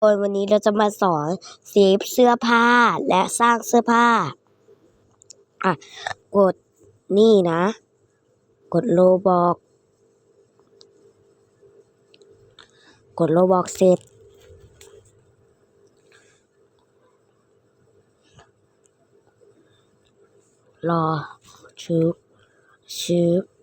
โดยวันนี้เราจะมาสอนเซฟเสื้อผ้าและสร้างเสื้อผ้า อะ กดนี่นะ กดโลบอก กดโลบอกเสร็จ รอชึบชึบ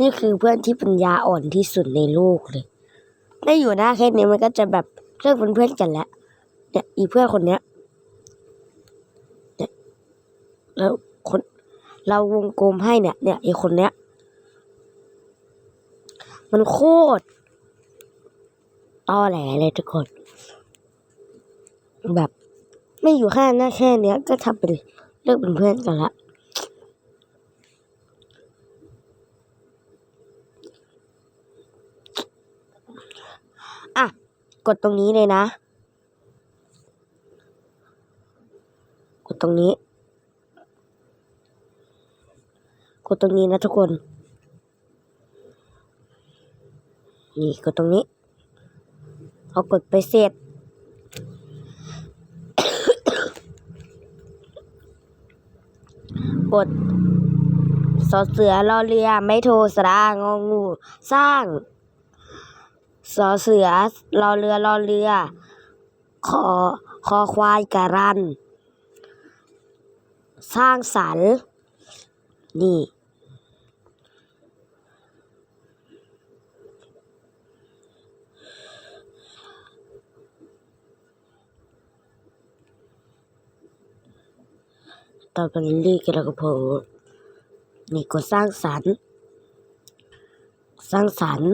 นี่คือเพื่อนที่ปัญญาอ่อนที่สุดในโลกเลย ได้อยู่หน้าแค่นี้มันก็จะแบบเลิกเป็นเพื่อนกันแล้ว เนี่ยอีเพื่อนคนเนี้ยเนี่ยแล้วคนเราวงกลมให้เนี่ย เนี่ยไอคนเนี้ย มันโคตรตอแหลเลยทุกคน แบบ ไม่อยู่แค่หน้าแค่เนี้ยก็ทำเป็นเลิกเป็นเพื่อนกันละ กดตรงนี้เลยนะ กดตรงนี้ กดตรงนี้นะทุกคน นี่กดตรงนี้พอกดไปเสร็จกดสอเสือรอเรือไม่โทรสระอางองู สร้าง สอเสือรอเรือรอเรือคอคอควายการัน สร้างสรรค์นี่ตอนเป็นลี่กันแล้วก็โผล่นี่ก็สร้างสรรค์ สร้างสรรค์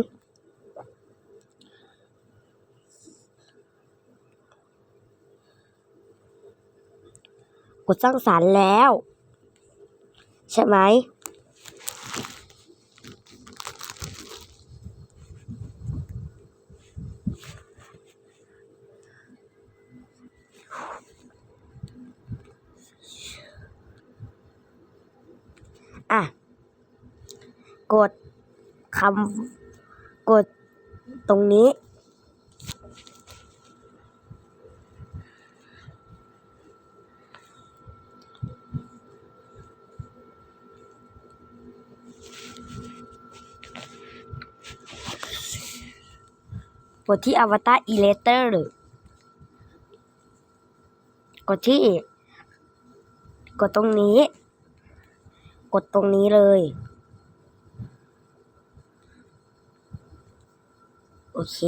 ดสร้างสรรค์แล้ว ใช่ไหมอะ กดคำกดตรงนี้ ก ดที่อวตารอีเลเตอร์กดที่ กดตรงนี้ กดตรงนี้เลย โอเค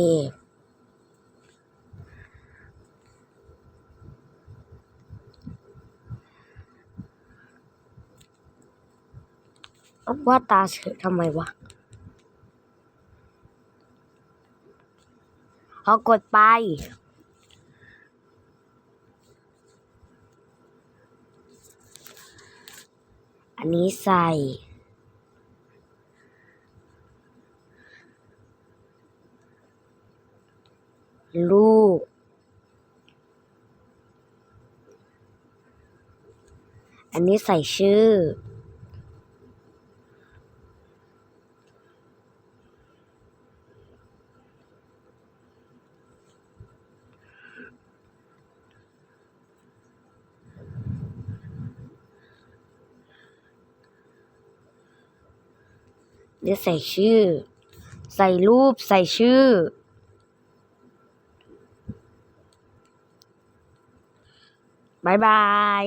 ว่าตาเฉยทำไมวะ เอากดไป อันนี้ใส่ลูก อันนี้ใส่ชื่อ เดี๋ยวใส่ชื่อ ใส่รูปใส่ชื่อ บายบาย